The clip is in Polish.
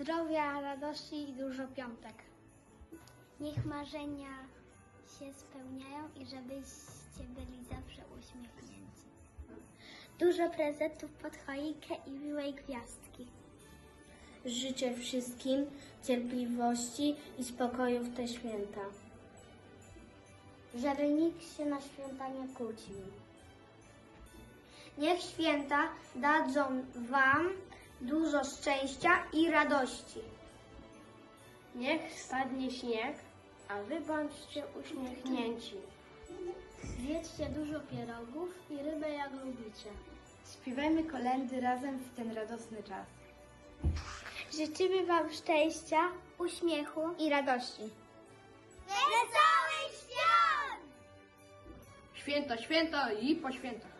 zdrowia, radości i dużo piątek. Niech marzenia się spełniają i żebyście byli zawsze uśmiechnięci. Dużo prezentów pod choinkę i miłej gwiazdki. Życzę wszystkim cierpliwości i spokoju w te święta. Żeby nikt się na święta nie kłócił. Niech święta dadzą Wam dużo szczęścia i radości. Niech spadnie śnieg, a wy bądźcie uśmiechnięci. Zjedzcie dużo pierogów i rybę jak lubicie. Śpiewajmy kolendy razem w ten radosny czas. Życzymy Wam szczęścia, uśmiechu I radości. wesołych świąt! Święta, święta i po świętach.